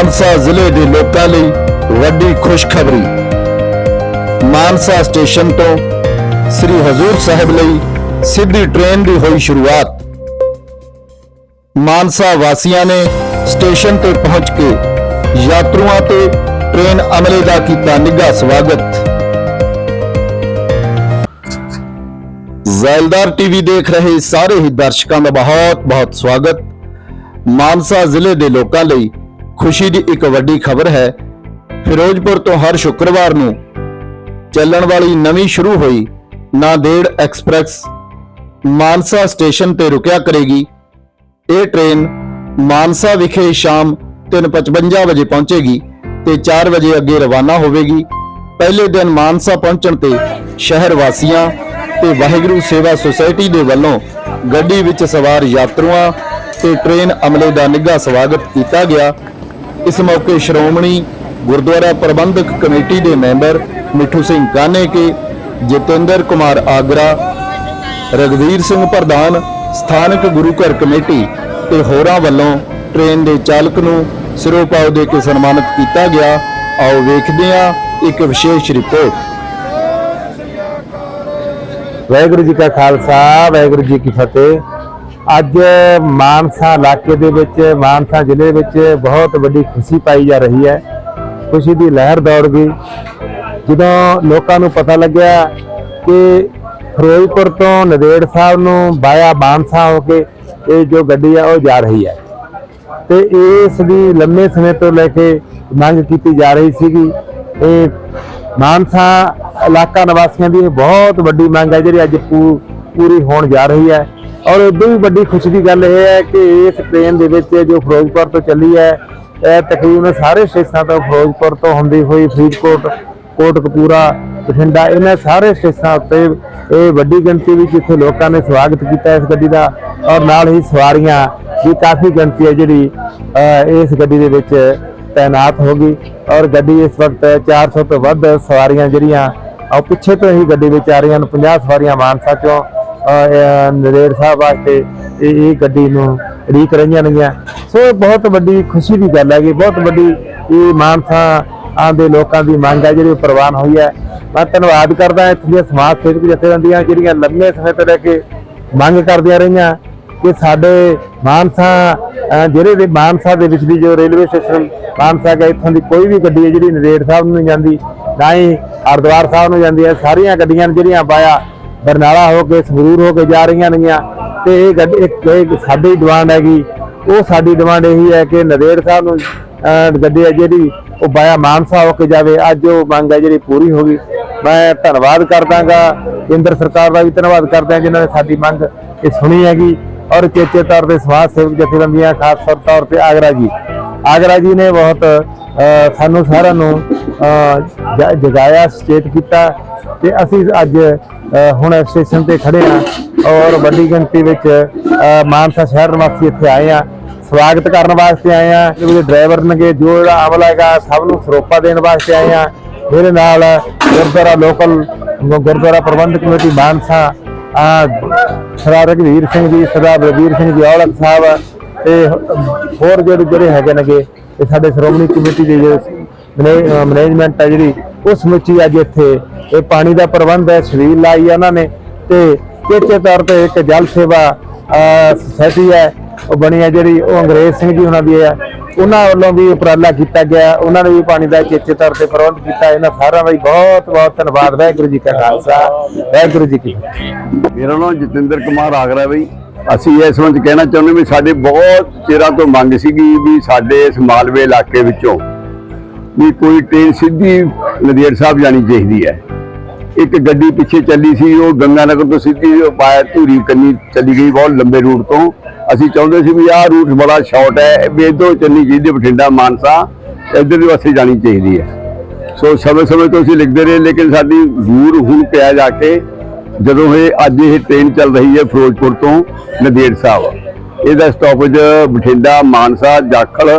ਮਾਨਸਾ ਜ਼ਿਲ੍ਹੇ ਦੇ ਲੋਕਾਂ ਲਈ ਵੱਡੀ ਖੁਸ਼ਖਬਰੀ। ਮਾਨਸਾ ਸਟੇਸ਼ਨ ਤੋਂ ਸ੍ਰੀ ਹਜ਼ੂਰ ਸਾਹਿਬ ਲਈ ਸਿੱਧੀ ਟ੍ਰੇਨ ਦੀ ਹੋਈ ਸ਼ੁਰੂਆਤ। ਮਾਨਸਾ ਵਾਸੀਆਂ ਨੇ ਸਟੇਸ਼ਨ ਤੇ ਪਹੁੰਚ ਕੇ ਯਾਤਰੂਆਂ ਤੇ ਟ੍ਰੇਨ ਅਮਲੇ ਦਾ ਕੀਤਾ ਨਿੱਘਾ ਸਵਾਗਤ। ਜ਼ੈਲਦਾਰ ਟੀਵੀ ਦੇਖ ਰਹੇ ਸਾਰੇ ਹੀ ਦਰਸ਼ਕਾਂ ਦਾ ਬਹੁਤ-ਬਹੁਤ ਸਵਾਗਤ। ਮਾਨਸਾ ਜ਼ਿਲ੍ਹੇ ਦੇ ਲੋਕਾਂ ਲਈ ਖੁਸ਼ੀ ਦੀ ਇੱਕ ਵੱਡੀ ਖਬਰ ਹੈ। ਫਿਰੋਜ਼ਪੁਰ ਤੋਂ ਹਰ ਸ਼ੁੱਕਰਵਾਰ ਨੂੰ ਚੱਲਣ ਵਾਲੀ ਨਵੀਂ ਸ਼ੁਰੂ ਹੋਈ ਨਾਂਦੇੜ ਐਕਸਪ੍ਰੈਸ। ਮਾਨਸਾ ਸਟੇਸ਼ਨ ਤੇ ਰੁਕਿਆ ਕਰੇਗੀ। ਇਹ ਟ੍ਰੇਨ ਮਾਨਸਾ ਵਿਖੇ ਸ਼ਾਮ 3:55 ਵਜੇ ਪਹੁੰਚੇਗੀ ਤੇ 4 ਵਜੇ ਅੱਗੇ ਰਵਾਨਾ ਹੋਵੇਗੀ। ਪਹਿਲੇ ਦਿਨ ਮਾਨਸਾ ਪਹੁੰਚਣ ਤੇ ਸ਼ਹਿਰ ਵਾਸੀਆਂ ਤੇ ਵਾਹਿਗੁਰੂ ਸੇਵਾ ਸੁਸਾਇਟੀ ਦੇ ਵੱਲੋਂ ਗੱਡੀ ਵਿੱਚ ਸਵਾਰ ਯਾਤਰੂਆਂ ਤੇ ਟ੍ਰੇਨ ਅਮਲੇ ਦਾ ਨਿੱਘਾ ਸਵਾਗਤ ਕੀਤਾ ਗਿਆ। ਇਸ ਮੌਕੇ ਸ਼੍ਰੋਮਣੀ ਗੁਰਦੁਆਰਾ ਪ੍ਰਬੰਧਕ ਕਮੇਟੀ ਦੇ ਮੈਂਬਰ ਮਿੱਠੂ ਸਿੰਘ ਕਾਨੇਕੇ, ਜਤਿੰਦਰ ਕੁਮਾਰ ਆਗਰਾ, ਰਗਵੀਰ ਸਿੰਘ ਪ੍ਰਧਾਨ, ਸਥਾਨਕ ਗੁਰੂ ਘਰ ਕਮੇਟੀ ਤੇ ਹੋਰਾਂ ਵੱਲੋਂ ਟ੍ਰੇਨ ਦੇ ਚਾਲਕ ਨੂੰ ਸਿਰੋਪਾਓ ਦੇ ਕੇ ਸਨਮਾਨਿਤ ਕੀਤਾ ਗਿਆ। ਆਓ ਵੇਖਦੇ ਹਾਂ ਇੱਕ ਵਿਸ਼ੇਸ਼ ਰਿਪੋਰਟ। ਵਾਹਿਗੁਰੂ ਜੀ ਕਾ ਖਾਲਸਾ, ਵਾਹਿਗੁਰੂ ਜੀ ਕੀ ਫਤਿਹ। ਅੱਜ ਮਾਨਸਾ ਇਲਾਕੇ ਦੇ ਵਿੱਚ, ਮਾਨਸਾ ਜ਼ਿਲ੍ਹੇ ਵਿੱਚ ਬਹੁਤ ਵੱਡੀ ਖੁਸ਼ੀ ਪਾਈ ਜਾ ਰਹੀ ਹੈ। ਖੁਸ਼ੀ ਦੀ ਲਹਿਰ ਦੌੜ ਗਈ। ਜਦੋਂ ਲੋਕਾਂ ਨੂੰ ਪਤਾ ਲੱਗਿਆ ਕਿ ਫਿਰੋਜ਼ਪੁਰ ਤੋਂ ਨਦੇੜ ਸਾਹਿਬ ਨੂੰ ਬਾਇਆ ਮਾਨਸਾ ਹੋ ਕੇ ਇਹ ਜੋ ਗੱਡੀ ਆ, ਉਹ ਜਾ ਰਹੀ ਹੈ। ਤੇ ਇਸ ਦੀ ਲੰਮੇ ਸਮੇਂ ਤੋਂ ਲੈ ਕੇ ਮੰਗ ਕੀਤੀ ਜਾ ਰਹੀ ਸੀਗੀ। ਇਹ ਮਾਨਸਾ ਇਲਾਕਾ ਨਿਵਾਸੀਆਂ ਦੀ ਬਹੁਤ ਵੱਡੀ ਮੰਗ ਹੈ, ਜਿਹੜੀ ਅੱਜ ਪੂ- ਪੂਰੀ ਹੋਣ ਜਾ ਰਹੀ ਹੈ। ਔਰ ਉਦੋਂ ਵੀ ਵੱਡੀ ਖੁਸ਼ੀ ਦੀ ਗੱਲ ਇਹ ਹੈ ਕਿ ਇਸ ਟ੍ਰੇਨ ਦੇ ਵਿੱਚ ਜੋ ਫਿਰੋਜ਼ਪੁਰ ਤੋਂ ਚੱਲੀ ਹੈ, ਇਹ ਤਕਰੀਬਨ ਸਾਰੇ ਸਟੇਸ਼ਨਾਂ ਤੋਂ ਫਿਰੋਜ਼ਪੁਰ ਤੋਂ ਹੁੰਦੀ ਹੋਈ ਫਰੀਦਕੋਟ, ਕੋਟਕਪੂਰਾ, ਬਠਿੰਡਾ, ਇਹਨਾਂ ਸਾਰੇ ਸਟੇਸ਼ਨਾਂ ਉੱਤੇ ਇਹ ਵੱਡੀ ਗਿਣਤੀ ਵਿੱਚ ਇੱਥੇ ਲੋਕਾਂ ਨੇ ਸਵਾਗਤ ਕੀਤਾ ਇਸ ਗੱਡੀ ਦਾ ਔਰ ਨਾਲ ਹੀ ਸਵਾਰੀਆਂ ਵੀ ਕਾਫੀ ਗਿਣਤੀ ਹੈ ਜਿਹੜੀ ਇਸ ਗੱਡੀ ਦੇ ਵਿੱਚ ਤਾਇਨਾਤ ਹੋ ਗਈ ਔਰ ਗੱਡੀ ਇਸ ਵਕਤ 400 ਤੋਂ ਵੱਧ ਸਵਾਰੀਆਂ ਜਿਹੜੀਆਂ ਉਹ ਪਿੱਛੇ ਤੋਂ ਹੀ ਗੱਡੀ ਵਿੱਚ ਆ ਰਹੀਆਂ ਹਨ 50 ਸਵਾਰੀਆਂ ਮਾਨਸਾ ਚੋਂ ਨਰੇੜ ਸਾਹਿਬ ਵਾਸਤੇ ਇਹ ਇਹ ਗੱਡੀ ਨੂੰ ਰੀਕ ਰਹੀਆਂ ਨੇਗੀਆਂ। ਸੋ ਬਹੁਤ ਵੱਡੀ ਖੁਸ਼ੀ ਦੀ ਗੱਲ ਹੈਗੀ, ਬਹੁਤ ਵੱਡੀ ਇਹ ਮਾਨਸਾ ਆਂਦੇ ਲੋਕਾਂ ਦੀ ਮੰਗ ਹੈ ਜਿਹੜੀ ਉਹ ਪ੍ਰਵਾਨ ਹੋਈ ਹੈ। ਮੈਂ ਧੰਨਵਾਦ ਕਰਦਾ ਇੱਥੇ ਦੀਆਂ ਸਮਾਜ ਸੇਵਕ ਜਥੇਬੰਦੀਆਂ ਜਿਹੜੀਆਂ ਲੰਮੇ ਸਮੇਂ ਤੋਂ ਲੈ ਕੇ ਮੰਗ ਕਰਦੀਆਂ ਰਹੀਆਂ ਕਿ ਸਾਡੇ ਮਾਨਸਾ ਅਹ ਜ਼ਿਲ੍ਹੇ ਦੇ ਮਾਨਸਾ ਦੇ ਵਿੱਚ ਵੀ ਜੋ ਰੇਲਵੇ ਸਟੇਸ਼ਨ ਮਾਨਸਾ ਦਾ ਇੱਥੋਂ ਦੀ ਕੋਈ ਵੀ ਗੱਡੀ ਹੈ ਜਿਹੜੀ ਨਰੇੜ ਸਾਹਿਬ ਨੂੰ ਨਹੀਂ ਜਾਂਦੀ, ਨਾ ਹੀ ਹਰਿਦੁਆਰ ਸਾਹਿਬ ਨੂੰ ਜਾਂਦੀ ਹੈ, ਸਾਰੀਆਂ ਗੱਡੀਆਂ ਜਿਹੜੀਆਂ ਬਾਇਆ ਬਰਨਾਲਾ ਹੋ ਕੇ, ਸੰਗਰੂਰ ਹੋ ਕੇ ਜਾ ਰਹੀਆਂ ਨੇਗੀਆਂ ਤੇ ਇਹ ਗੱਡੀ, ਇੱਕ ਸਾਡੀ ਡਿਮਾਂਡ ਹੈਗੀ। ਉਹ ਸਾਡੀ ਡਿਮਾਂਡ ਇਹੀ ਹੈ ਕਿ ਨਰੇੜ ਸਾਹਿਬ ਨੂੰ ਗੱਡੀ ਹੈ ਜਿਹੜੀ, ਉਹ ਬਾਇਆ ਮਾਨਸਾ ਹੋ ਕੇ ਜਾਵੇ। ਅੱਜ ਉਹ ਮੰਗ ਹੈ ਜਿਹੜੀ ਪੂਰੀ ਹੋ ਗਈ। ਮੈਂ ਧੰਨਵਾਦ ਕਰਦਾਗਾ। ਕੇਂਦਰ ਸਰਕਾਰ ਦਾ ਵੀ ਧੰਨਵਾਦ ਕਰਦਾ ਜਿਨ੍ਹਾਂ ਨੇ ਸਾਡੀ ਮੰਗ ਇਹ ਸੁਣੀ ਹੈਗੀ। ਔਰ ਚੇਚੇ ਤੌਰ ਤੇ ਸਮਾਜ ਸੇਵਕ ਜਥੇਬੰਦੀਆਂ, ਖਾਸ ਤੌਰ ਤੇ ਆਗਰਾ ਜੀ। ਆਗਰਾ ਜੀ ਨੇ ਬਹੁਤ ਸਾਨੂੰ ਸਾਰਿਆਂ ਨੂੰ ਅਹ, ਜਗਾਇਆ ਸਚੇਤ ਕੀਤਾ ਤੇ ਅਸੀਂ ਅੱਜ ਹੁਣ ਸਟੇਸ਼ਨ ਤੇ ਖੜੇ ਹਾਂ ਔਰ ਵੱਡੀ ਗਿਣਤੀ ਵਿੱਚ ਮਾਨਸਾ ਸ਼ਹਿਰ ਨਿਵਾਸੀ ਇੱਥੇ ਆਏ ਆ ਸਵਾਗਤ ਕਰਨ ਵਾਸਤੇ ਆਏ ਆ ਜਿਹੜੇ ਡਰਾਈਵਰ ਨੇਗੇ ਜੋ ਜਿਹੜਾ ਅਮਲਾ ਹੈਗਾ ਸਭ ਨੂੰ ਸਰੋਪਾ ਦੇਣ ਵਾਸਤੇ ਆਏ ਆ ਮੇਰੇ ਨਾਲ ਗੁਰਦੁਆਰਾ ਲੋਕਲ ਗੁਰਦੁਆਰਾ ਪ੍ਰਬੰਧਕ ਕਮੇਟੀ ਮਾਨਸਾ ਸਰਦਾਰ ਰਘਵੀਰ ਸਿੰਘ ਜੀ ਸਰਦਾਰ ਬਲਵੀਰ ਸਿੰਘ ਜੀ ਔਲਖ ਸਾਹਿਬ ਤੇ ਹੋਰ ਜਿਹੜੇ ਜਿਹੜੇ ਹੈਗੇ ਨੇਗੇ, ਇਹ ਸਾਡੇ ਸ਼੍ਰੋਮਣੀ ਕਮੇਟੀ ਦੇ ਜਿਹੜੇ ਮੈਨੇਜਮੈਂਟ ਹੈ ਜਿਹੜੀ, ਉਹ ਸਮੁੱਚੀ ਅੱਜ ਇੱਥੇ, ਇਹ ਪਾਣੀ ਦਾ ਪ੍ਰਬੰਧ ਹੈ ਛਬੀਲ ਲਾਈ ਹੈ ਉਹਨਾਂ ਨੇ ਤੇ ਚੇਚੇ ਤੌਰ ਤੇ ਇੱਕ ਜਲ ਸੇਵਾ ਸੋਸਾਇਟੀ ਹੈ, ਉਹ ਬਣੀ ਹੈ ਜਿਹੜੀ, ਉਹ ਅੰਗਰੇਜ਼ ਸਿੰਘ ਜੀ ਉਹਨਾਂ ਦੀ ਹੈ। ਉਹਨਾਂ ਵੱਲੋਂ ਵੀ ਉਪਰਾਲਾ ਕੀਤਾ ਗਿਆ, ਉਹਨਾਂ ਨੇ ਵੀ ਪਾਣੀ ਦਾ ਚੇਚੇ ਤੌਰ ਤੇ ਪ੍ਰਬੰਧ ਕੀਤਾ, ਇਹਨਾਂ ਸਾਰਿਆਂ ਦਾ ਵੀ ਬਹੁਤ ਬਹੁਤ ਧੰਨਵਾਦ, ਵਾਹਿਗੁਰੂ ਜੀ ਕਾ ਖਾਲਸਾ, ਵਾਹਿਗੁਰੂ ਜੀ ਕੀ ਮੇਰਾ ਨਾਮ ਜਤਿੰਦਰ ਕੁਮਾਰ ਆਗਰਾ ਬਈ। ਅਸੀਂ ਇਸ ਵਿੱਚ ਕਹਿਣਾ ਚਾਹੁੰਦੇ ਵੀ ਸਾਡੇ ਬਹੁਤ ਚਿਰਾਂ ਤੋਂ ਮੰਗ ਸੀਗੀ ਵੀ ਸਾਡੇ ਇਸ ਮਾਲਵੇ ਇਲਾਕੇ ਵਿੱਚੋਂ ਵੀ ਕੋਈ ਟ੍ਰੇਨ ਸਿੱਧੀ ਨਦੇੜ ਸਾਹਿਬ ਜਾਣੀ ਚਾਹੀਦੀ ਹੈ। ਇੱਕ ਗੱਡੀ ਪਿੱਛੇ ਚੱਲੀ ਸੀ, ਉਹ ਗੰਗਾਨਗਰ ਤੋਂ ਸਿੱਧੀ ਪਾਇਆ ਧੂਰੀ ਕੰਨੀ ਚੱਲੀ ਗਈ ਬਹੁਤ ਲੰਬੇ ਰੂਟ ਤੋਂ। ਅਸੀਂ ਚਾਹੁੰਦੇ ਸੀ ਵੀ ਆਹ ਰੂਟ ਬੜਾ ਸ਼ਾਰਟ ਹੈ, ਵੀ ਇੱਧਰੋਂ ਚੱਲਣੀ ਚਾਹੀਦੀ ਬਠਿੰਡਾ, ਮਾਨਸਾ, ਇੱਧਰ ਦੇ ਵਾਸਤੇ ਜਾਣੀ ਚਾਹੀਦੀ ਹੈ। ਸੋ ਸਮੇਂ ਸਮੇਂ ਤੋਂ ਅਸੀਂ ਲਿਖਦੇ ਰਹੇ, ਲੇਕਿਨ ਸਾਡੀ ਦੂਰ ਹੁਣ ਪਿਆ ਜਾ ਕੇ ਜਦੋਂ ਇਹ ਅੱਜ ਇਹ ਟ੍ਰੇਨ ਚੱਲ ਰਹੀ ਹੈ ਫਿਰੋਜ਼ਪੁਰ ਤੋਂ ਨਦੇੜ ਸਾਹਿਬ, ਇਹਦਾ ਸਟਾਪੇਜ ਬਠਿੰਡਾ, ਮਾਨਸਾ, ਜਾਖਲ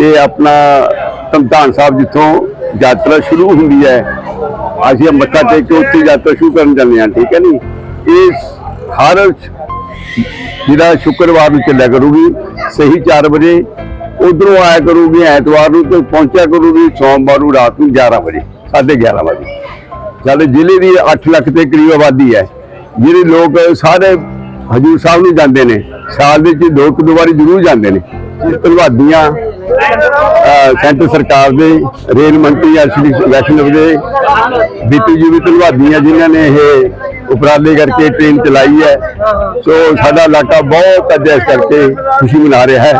ਇਹ ਆਪਣਾ ਧਮਧਾਨ ਸਾਹਿਬ ਜਿੱਥੋਂ ਯਾਤਰਾ ਸ਼ੁਰੂ ਹੁੰਦੀ ਹੈ। ਅਸੀਂ ਮੱਥਾ ਟੇਕ ਕੇ ਉੱਥੇ ਯਾਤਰਾ ਸ਼ੁਰੂ ਕਰਨ ਜਾਂਦੇ ਹਾਂ, ਠੀਕ ਹੈ ਨਹੀਂ ਇਹ ਹਰ ਜਿਹੜਾ ਸ਼ੁੱਕਰਵਾਰ ਨੂੰ ਚੱਲਿਆ ਕਰੂਗੀ, ਸਹੀ 4 ਵਜੇ, ਉਧਰੋਂ ਆਇਆ ਕਰੂਗੀ, ਐਤਵਾਰ ਨੂੰ ਤੇ ਪਹੁੰਚਿਆ ਕਰੂਗੀ ਸੋਮਵਾਰ ਨੂੰ ਰਾਤ ਨੂੰ 11 ਵਜੇ 11:30 ਵਜੇ। ਸਾਡੇ ਜ਼ਿਲ੍ਹੇ ਦੀ 8 ਲੱਖ ਦੇ ਕਰੀਬ ਆਬਾਦੀ ਹੈ। ਜਿਹੜੇ ਲੋਕ ਸਾਰੇ ਹਜੂਰ ਸਾਹਿਬ ਨੂੰ ਜਾਂਦੇ ਨੇ, ਸਾਲ ਦੇ ਵਿੱਚ ਦੋ ਕੁ ਦੋ ਵਾਰੀ ਜ਼ਰੂਰ ਜਾਂਦੇ ਨੇ। ਧੰਨਵਾਦੀਆਂ ਸੈਂਟਰ ਸਰਕਾਰ ਦੇ, ਰੇਲ ਮੰਤਰੀ ਆ ਸ਼੍ਰੀ ਵੈਸ਼ਨਵ ਦੇ ਬੀਪੀ ਜੀ ਵੀ ਧੰਨਵਾਦੀਆਂ ਜਿਨ੍ਹਾਂ ਨੇ ਇਹ ਉਪਰਾਲੇ ਕਰਕੇ ਟ੍ਰੇਨ ਚਲਾਈ ਹੈ। ਸੋ ਸਾਡਾ ਇਲਾਕਾ ਬਹੁਤ ਅੱਜ ਇਸ ਕਰਕੇ ਖੁਸ਼ੀ ਮਨਾ ਰਿਹਾ ਹੈ।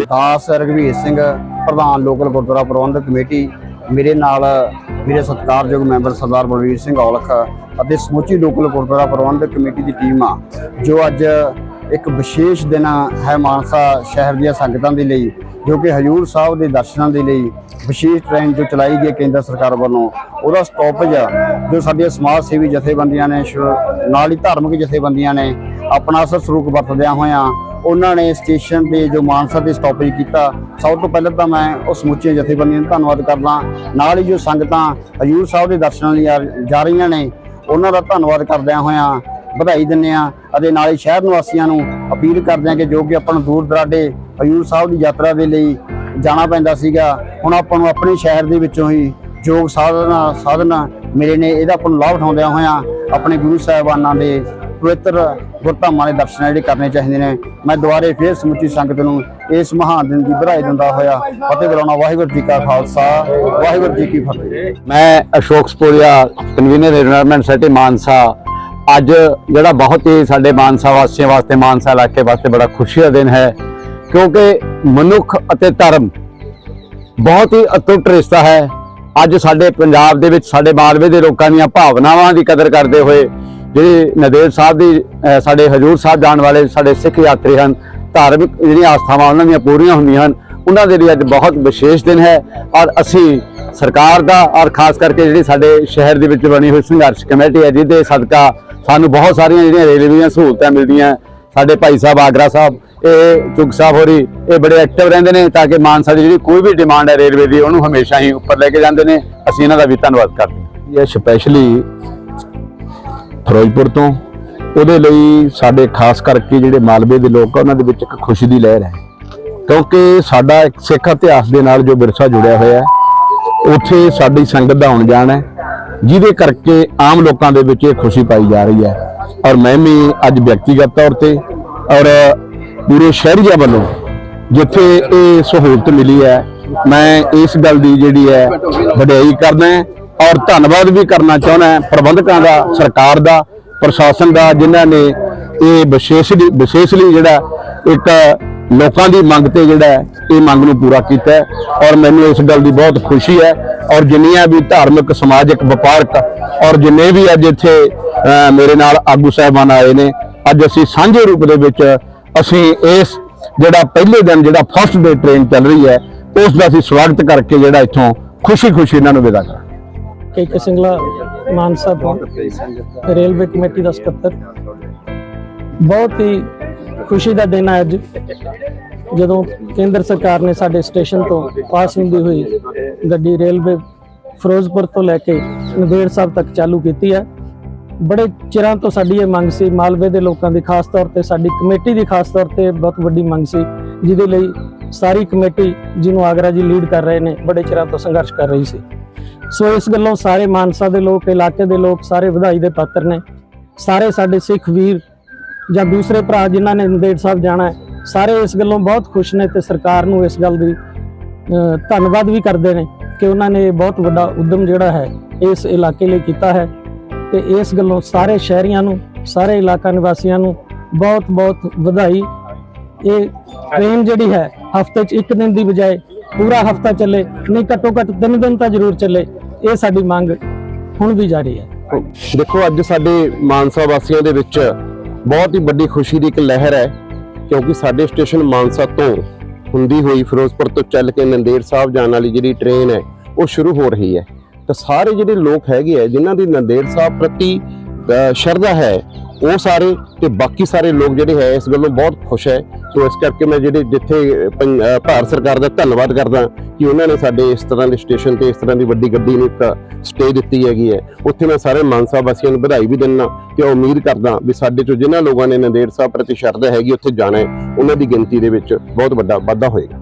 ਖਾਸ ਰਘਵੀਰ ਸਿੰਘ, ਪ੍ਰਧਾਨ ਲੋਕਲ ਗੁਰਦੁਆਰਾ ਪ੍ਰਬੰਧਕ ਕਮੇਟੀ, ਮੇਰੇ ਨਾਲ ਮੇਰੇ ਸਤਿਕਾਰਯੋਗ ਮੈਂਬਰ ਸਰਦਾਰ ਬਲਵੀਰ ਸਿੰਘ ਔਲਖ ਅਤੇ ਸਮੁੱਚੀ ਲੋਕਲ ਗੁਰਦੁਆਰਾ ਪ੍ਰਬੰਧਕ ਕਮੇਟੀ ਦੀ ਟੀਮ ਆ, ਜੋ ਅੱਜ ਇੱਕ ਵਿਸ਼ੇਸ਼ ਦਿਨ ਹੈ ਮਾਨਸਾ ਸ਼ਹਿਰ ਦੀਆਂ ਸੰਗਤਾਂ ਦੇ ਲਈ, ਜੋ ਕਿ ਹਜੂਰ ਸਾਹਿਬ ਦੇ ਦਰਸ਼ਨਾਂ ਦੇ ਲਈ ਵਿਸ਼ੇਸ਼ ਟ੍ਰੇਨ ਜੋ ਚਲਾਈ ਗਈ ਕੇਂਦਰ ਸਰਕਾਰ ਵੱਲੋਂ। ਉਹਦਾ ਸਟਾਪੇਜ ਜੋ ਸਾਡੀਆਂ ਸਮਾਜ ਸੇਵੀ ਜਥੇਬੰਦੀਆਂ ਨੇ ਸ਼- ਨਾਲ ਹੀ ਧਾਰਮਿਕ ਜਥੇਬੰਦੀਆਂ ਨੇ, ਆਪਣਾ ਅਸਰ ਸਰੂਪ ਵਰਤਦਿਆਂ ਹੋਇਆਂ ਉਹਨਾਂ ਨੇ ਸਟੇਸ਼ਨ ਤੇ ਜੋ ਮਾਨਸਾ ਤੇ ਸਟਾਪੇਜ ਕੀਤਾ, ਸਭ ਤੋਂ ਪਹਿਲਾਂ ਤਾਂ ਮੈਂ ਉਹ ਸਮੁੱਚੇ ਜਥੇਬੰਦੀਆਂ ਦਾ ਧੰਨਵਾਦ ਕਰਦਾ ਨਾਲ ਹੀ ਜੋ ਸੰਗਤਾਂ ਹਜੂਰ ਸਾਹਿਬ ਦੇ ਦਰਸ਼ਨਾਂ ਲਈ ਆ- ਜਾ ਰਹੀਆਂ ਨੇ, ਉਹਨਾਂ ਦਾ ਧੰਨਵਾਦ ਕਰਦਿਆਂ ਹੋਇਆਂ ਵਧਾਈ ਦਿੰਦੇ ਆ ਅਤੇ ਨਾਲ ਹੀ ਸ਼ਹਿਰ ਨਿਵਾਸੀਆਂ ਨੂੰ ਅਪੀਲ ਕਰਦੇ ਆ ਕਿ ਜੋ ਕਿ ਆਪਾਂ ਨੂੰ ਦੂਰ ਦਰਾਡੇ ਹਜੂਰ ਸਾਹਿਬ ਦੀ ਯਾਤਰਾ ਦੇ ਲਈ ਜਾਣਾ ਪੈਂਦਾ ਸੀਗਾ, ਹੁਣ ਆਪਾਂ ਨੂੰ ਆਪਣੇ ਸ਼ਹਿਰ ਦੇ ਵਿੱਚੋਂ ਹੀ ਯੋਗ ਸਾਧਨਾ, ਸਾਧਨ ਮਿਲੇ ਨੇ, ਇਹਦਾ ਆਪਾਂ ਨੂੰ ਲਾਭ ਉਠਾਉਂਦਿਆਂ ਹੋਇਆਂ ਆਪਣੇ ਗੁਰੂ ਸਾਹਿਬਾਨਾਂ ਦੇ ਪਵਿੱਤਰ ਗੁਰਧਾਮਾਂ ਦੇ ਦਰਸ਼ਨ ਜਿਹੜੇ ਕਰਨੇ ਚਾਹੀਦੇ ਨੇ। ਮੈਂ ਦੁਬਾਰੇ ਫੇਰ ਸਮੁੱਚੀ ਸੰਗਤ ਨੂੰ ਇਸ ਮਹਾਨ ਦਿਨ ਦੀ ਵਧਾਈ ਦਿੰਦਾ ਹੋਇਆ। ਫਤਿਹ ਬੁਲਾਉਣਾ ਵਾਹਿਗੁਰੂ ਜੀ ਕਾ ਖਾਲਸਾ, ਵਾਹਿਗੁਰੂ ਜੀ ਕੀ ਫਤਿਹ। ਮੈਂ Ashok Saporia convener retirement city Mansa. ਅੱਜ ਜਿਹੜਾ ਬਹੁਤ ਹੀ ਸਾਡੇ ਮਾਨਸਾ ਵਾਸੀਆਂ ਵਾਸਤੇ, ਮਾਨਸਾ ਇਲਾਕੇ ਵਾਸਤੇ ਬੜਾ ਖੁਸ਼ੀ ਦਾ ਦਿਨ ਹੈ। ਕਿਉਂਕਿ ਮਨੁੱਖ ਅਤੇ ਧਰਮ ਬਹੁਤ ਹੀ ਅਤੁੱਟ ਰਿਸ਼ਤਾ ਹੈ। ਅੱਜ ਸਾਡੇ ਪੰਜਾਬ ਦੇ ਵਿੱਚ, ਸਾਡੇ ਮਾਲਵੇ ਦੇ ਲੋਕਾਂ ਦੀਆਂ ਭਾਵਨਾਵਾਂ ਦੀ ਕਦਰ ਕਰਦੇ ਹੋਏ ਜਿਹੜੇ ਨਦੇੜ ਸਾਹਿਬ ਦੀ ਸਾਡੇ ਹਜੂਰ ਸਾਹਿਬ ਜਾਣ ਵਾਲੇ ਸਾਡੇ ਸਿੱਖ ਯਾਤਰੀ ਹਨ, ਧਾਰਮਿਕ ਜਿਹੜੀਆਂ ਆਸਥਾਵਾਂ ਉਹਨਾਂ ਦੀਆਂ ਪੂਰੀਆਂ ਹੁੰਦੀਆਂ ਹਨ, ਉਹਨਾਂ ਦੇ ਲਈ ਅੱਜ ਬਹੁਤ ਵਿਸ਼ੇਸ਼ ਦਿਨ ਹੈ ਔਰ ਅਸੀਂ ਸਰਕਾਰ ਦਾ ਔਰ ਖਾਸ ਕਰਕੇ ਜਿਹੜੀ ਸਾਡੇ ਸ਼ਹਿਰ ਦੇ ਵਿੱਚ ਬਣੀ ਹੋਈ ਸੰਘਰਸ਼ ਕਮੇਟੀ ਹੈ, ਜਿਹਦੇ ਸਦਕਾ ਸਾਨੂੰ ਬਹੁਤ ਸਾਰੀਆਂ ਜਿਹੜੀਆਂ ਰੇਲਵੇ ਦੀਆਂ ਸਹੂਲਤਾਂ ਮਿਲਦੀਆਂ ਸਾਡੇ ਭਾਈ ਸਾਹਿਬ ਆਗਰਾ ਸਾਹਿਬ, ਇਹ ਚੁਗ ਸਾਹਿਬ ਹੋਰੀ, ਇਹ ਬੜੇ ਐਕਟਿਵ ਰਹਿੰਦੇ ਨੇ ਤਾਂ ਕਿ ਮਾਨਸਾ ਦੀ ਜਿਹੜੀ ਕੋਈ ਵੀ ਡਿਮਾਂਡ ਹੈ ਰੇਲਵੇ ਦੀ, ਉਹਨੂੰ ਹਮੇਸ਼ਾ ਹੀ ਉੱਪਰ ਲੈ ਕੇ ਜਾਂਦੇ ਨੇ। ਅਸੀਂ ਇਹਨਾਂ ਦਾ ਵੀ ਧੰਨਵਾਦ ਕਰਦੇ ਹਾਂ। ਇਹ ਸਪੈਸ਼ਲੀ ਫਿਰੋਜ਼ਪੁਰ ਤੋਂ। ਉਹਦੇ ਲਈ ਸਾਡੇ ਖਾਸ ਕਰਕੇ ਜਿਹੜੇ ਮਾਲਵੇ ਦੇ ਲੋਕ ਆ, ਉਹਨਾਂ ਦੇ ਵਿੱਚ ਇੱਕ ਖੁਸ਼ੀ ਦੀ ਲਹਿਰ ਹੈ। ਕਿਉਂਕਿ ਸਾਡਾ ਇੱਕ ਸਿੱਖ ਇਤਿਹਾਸ ਦੇ ਨਾਲ ਜੋ ਵਿਰਸਾ ਜੁੜਿਆ ਹੋਇਆ ਹੈ, ਉੱਥੇ ਸਾਡੀ ਸੰਗਤ ਦਾ ਆਉਣ ਜਾਣ ਹੈ, ਜਿਹਦੇ ਕਰਕੇ ਆਮ ਲੋਕਾਂ ਦੇ ਵਿੱਚ ਇਹ ਖੁਸ਼ੀ ਪਾਈ ਜਾ ਰਹੀ ਹੈ। ਔਰ ਮੈਂ ਵੀ ਅੱਜ ਵਿਅਕਤੀਗਤ ਤੌਰ ਤੇ ਔਰ ਪੂਰੇ ਸ਼ਹਿਰੀਆਂ ਵੱਲੋਂ ਜਿੱਥੇ ਇਹ ਸਹੂਲਤ ਮਿਲੀ ਹੈ, ਮੈਂ ਇਸ ਗੱਲ ਦੀ ਜਿਹੜੀ ਹੈ ਵਡਿਆਈ ਕਰਦਾ ਔਰ ਧੰਨਵਾਦ ਵੀ ਕਰਨਾ ਚਾਹੁੰਦਾ ਪ੍ਰਬੰਧਕਾਂ ਦਾ, ਸਰਕਾਰ ਦਾ, ਪ੍ਰਸ਼ਾਸਨ ਦਾ, ਜਿਨ੍ਹਾਂ ਨੇ ਇਹ ਵਿਸ਼ੇਸ਼ਲੀ ਵਿਸ਼ੇਸ਼ਲੀ ਜਿਹੜਾ ਇੱਕ ਲੋਕਾਂ ਦੀ ਮੰਗ ਤੇ ਜਿਹੜਾ ਇਹ ਮੰਗ ਨੂੰ ਪੂਰਾ ਕੀਤਾ ਔਰ ਮੈਨੂੰ ਇਸ ਗੱਲ ਦੀ ਬਹੁਤ ਖੁਸ਼ੀ ਹੈ ਔਰ ਜਿੰਨੀਆਂ ਵੀ ਧਾਰਮਿਕ, ਸਮਾਜਿਕ, ਵਪਾਰਕ ਔਰ ਜਿੰਨੇ ਵੀ ਅੱਜ ਇੱਥੇ ਮੇਰੇ ਨਾਲ ਆਗੂ ਸਾਹਿਬਾਨ ਆਏ ਨੇ, ਅੱਜ ਅਸੀਂ ਸਾਂਝੇ ਰੂਪ ਦੇ ਵਿੱਚ ਅਸੀਂ ਇਸ ਜਿਹੜਾ ਪਹਿਲੇ ਦਿਨ ਜਿਹੜਾ ਫਸਟ ਡੇ ਟ੍ਰੇਨ ਚੱਲ ਰਹੀ ਹੈ, ਉਸ ਦਾ ਅਸੀਂ ਸਵਾਗਤ ਕਰਕੇ ਜਿਹੜਾ ਇੱਥੋਂ ਖੁਸ਼ੀ-ਖੁਸ਼ੀ ਇਹਨਾਂ ਨੂੰ ਵਿਦਾ ਕਰਾਂ ਕੇ ਕੇ ਸਿੰਗਲਾ ਮਾਨਸਾ ਤੋਂ ਰੇਲਵੇ ਕਮੇਟੀ ਦਾ ਸਕੱਤਰ। ਬਹੁਤ ਹੀ ਖੁਸ਼ੀ ਦਾ ਦਿਨ ਹੈ ਅੱਜ, ਜਦੋਂ ਕੇਂਦਰ ਸਰਕਾਰ ਨੇ ਸਾਡੇ ਸਟੇਸ਼ਨ ਤੋਂ ਪਾਸ ਹੁੰਦੀ ਹੋਈ ਗੱਡੀ ਰੇਲਵੇ ਫਿਰੋਜ਼ਪੁਰ ਤੋਂ ਲੈ ਕੇ ਨੰਦੇੜ ਸਾਹਿਬ ਤੱਕ ਚਾਲੂ ਕੀਤੀ ਹੈ। ਬੜੇ ਚਿਰਾਂ ਤੋਂ ਸਾਡੀ ਇਹ ਮੰਗ ਸੀ, ਮਾਲਵੇ ਦੇ ਲੋਕਾਂ ਦੀ ਖਾਸ ਤੌਰ ਤੇ, ਸਾਡੀ ਕਮੇਟੀ ਦੀ ਖਾਸ ਤੌਰ ਤੇ ਬਹੁਤ ਵੱਡੀ ਮੰਗ ਸੀ, ਜਿਹਦੇ ਲਈ ਸਾਰੀ ਕਮੇਟੀ ਜਿਹਨੂੰ ਆਗਰਾ ਜੀ ਲੀਡ ਕਰ ਰਹੇ ਨੇ, ਬੜੇ ਚਿਰਾਂ ਤੋਂ ਸੰਘਰਸ਼ ਕਰ ਰਹੀ ਸੀ। ਸੋ ਇਸ ਗੱਲੋਂ ਸਾਰੇ ਮਾਨਸਾ ਦੇ ਲੋਕ, ਇਲਾਕੇ ਦੇ ਲੋਕ ਸਾਰੇ ਵਧਾਈ ਦੇ ਪਾਤਰ ਨੇ। ਸਾਰੇ ਸਾਡੇ ਸਿੱਖ ਵੀਰ ਜਾਂ ਦੂਸਰੇ ਭਰਾ ਜਿਨ੍ਹਾਂ ਨੇ ਨੰਦੇੜ ਸਾਹਿਬ ਜਾਣਾ ਹੈ, ਸਾਰੇ ਇਸ ਗੱਲੋਂ ਬਹੁਤ ਖੁਸ਼ ਨੇ ਤੇ ਸਰਕਾਰ ਨੂੰ ਇਸ ਗੱਲ ਦੀ ਧੰਨਵਾਦ ਵੀ ਕਰਦੇ ਨੇ ਕਿ ਉਹਨਾਂ ਨੇ ਇਹ ਬਹੁਤ ਵੱਡਾ ਉਦਮ ਜਿਹੜਾ ਹੈ, ਇਸ ਇਲਾਕੇ ਲਈ ਕੀਤਾ ਹੈ। ਤੇ ਇਸ ਗੱਲੋਂ ਸਾਰੇ ਸ਼ਹਿਰੀਆਂ ਨੂੰ, ਸਾਰੇ ਇਲਾਕਾ ਨਿਵਾਸੀਆਂ ਨੂੰ ਬਹੁਤ ਬਹੁਤ ਵਧਾਈ। ਇਹ ਟ੍ਰੇਨ ਜਿਹੜੀ ਹੈ, ਹਫ਼ਤੇ 'ਚ ਇੱਕ ਦਿਨ ਦੀ ਬਜਾਏ ਪੂਰਾ ਹਫਤਾ ਚੱਲੇ, ਨਹੀਂ ਘੱਟੋ ਘੱਟ ਤਿੰਨ ਦਿਨ ਤਾਂ ਜ਼ਰੂਰ ਚੱਲੇ, ਇਹ ਸਾਡੀ ਮੰਗ ਹੁਣ ਵੀ ਜਾਰੀ ਹੈ। ਦੇਖੋ, ਅੱਜ ਸਾਡੇ ਮਾਨਸਾ ਵਾਸੀਆਂ ਦੇ ਵਿੱਚ ਬਹੁਤ ਹੀ ਵੱਡੀ ਖੁਸ਼ੀ ਦੀ ਇੱਕ ਲਹਿਰ ਹੈ, ਕਿਉਂਕਿ ਸਾਡੇ ਸਟੇਸ਼ਨ ਮਾਨਸਾ ਤੋਂ ਹੁੰਦੀ ਹੋਈ ਫਿਰੋਜ਼ਪੁਰ ਤੋਂ ਚੱਲ ਕੇ ਨੰਦੇੜ ਸਾਹਿਬ ਜਾਣ ਵਾਲੀ ਜਿਹੜੀ ਟ੍ਰੇਨ ਹੈ, ਉਹ ਸ਼ੁਰੂ ਹੋ ਰਹੀ ਹੈ। ਤਾਂ ਸਾਰੇ ਜਿਹੜੇ ਲੋਕ ਹੈਗੇ ਆ, ਜਿਨ੍ਹਾਂ ਦੀ ਨੰਦੇੜ ਸਾਹਿਬ ਪ੍ਰਤੀ ਸ਼ਰਧਾ ਹੈ ਉਹ ਸਾਰੇ ਤੇ ਬਾਕੀ ਸਾਰੇ ਲੋਕ ਜਿਹੜੇ ਹੈ ਇਸ ਗੱਲੋਂ ਬਹੁਤ ਖੁਸ਼ ਹੈ। ਸੋ ਇਸ ਕਰਕੇ ਮੈਂ ਜਿਹੜੇ ਜਿੱਥੇ ਪੰ- ਭਾਰਤ ਸਰਕਾਰ ਦਾ ਧੰਨਵਾਦ ਕਰਦਾ ਕਿ ਉਹਨਾਂ ਨੇ ਸਾਡੇ ਇਸ ਤਰ੍ਹਾਂ ਦੇ ਸਟੇਸ਼ਨ ਤੇ ਇਸ ਤਰ੍ਹਾਂ ਦੀ ਵੱਡੀ ਗੱਡੀ ਨੂੰ ਇੱਕ ਸਟੇ ਦਿੱਤੀ ਹੈਗੀ ਹੈ। ਉੱਥੇ ਮੈਂ ਸਾਰੇ ਮਾਨਸਾ ਵਾਸੀਆਂ ਨੂੰ ਵਧਾਈ ਵੀ ਦਿੰਦਾ ਤੇ ਉਮੀਦ ਕਰਦਾ ਵੀ ਸਾਡੇ ਚੋਂ ਜਿਨ੍ਹਾਂ ਲੋਕਾਂ ਨੇ ਨੰਦੇੜ ਸਾਹਿਬ ਪ੍ਰਤੀ ਸ਼ਰਧਾ ਹੈਗੀ ਉੱਥੇ ਜਾਣਾ ਉਹਨਾਂ ਦੀ ਗਿਣਤੀ ਦੇ ਵਿੱਚ ਬਹੁਤ ਵੱਡਾ ਵਾਧਾ ਹੋਏਗਾ।